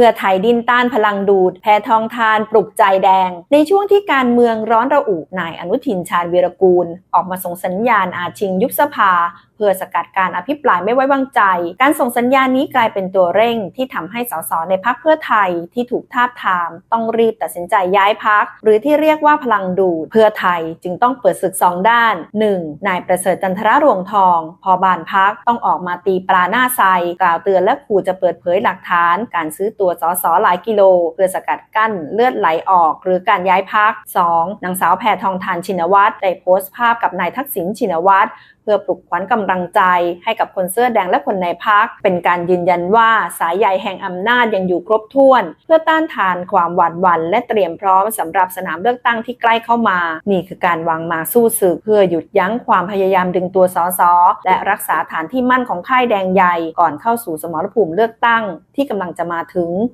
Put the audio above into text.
พื่อไทยดิ้นต้านพลังดูด แพทองทานปลุกใจแดง ในช่วงที่การเมืองร้อนระอุนายอนุทินชาญวีรกูล ออกมาส่งสัญญาณอาจชิงยุบสภา เพื่อสกัดการอภิปรายไม่ไว้วางใจ การส่งสัญญาณนี้กลายเป็นตัวเร่งที่ทำให้สสในพักเพื่อไทยที่ถูกทาบทาม ต้องรีบตัดสินใจย้ายพัก หรือที่เรียกว่าพลังดูดเพื่อไทยจึงต้องเปิดศึกสองด้าน 1. นายประเสริฐจันทรรวงทอง พอบานพักต้องออกมาตีปลาหน้าไซกล่าวเตือนและขู่จะเปิดเผยหลักฐาน การซื้อตัวสสหลายกิโล เพื่อสกัดกั้นเลือดไหลออก หรือการย้ายพัก 2. นางสาวแพทองทานชินวัตรได้โพสต์ภาพกับนายทักษิณชินวัตรเพื่อปลุกขวัญกำำลังใจให้กับคนเสื้อแดงและคนในพัก เป็นการยืนยันว่าสายใยแห่งอำนาจยังอยู่ครบถ้วน เพื่อต้านทานความหวาดหวั่นและเตรียมพร้อมสำหรับสนามเลือกตั้งที่ใกล้เข้ามา นี่คือการวางมาสู้ศึกเพื่อหยุดยั้งความพยายามดึงตัวสสและรักษาฐานที่มั่นของค่ายแดงใหญ่ก่อนเข้าสู่สมรภูมิเลือกตั้งที่กำลังจะมาถึง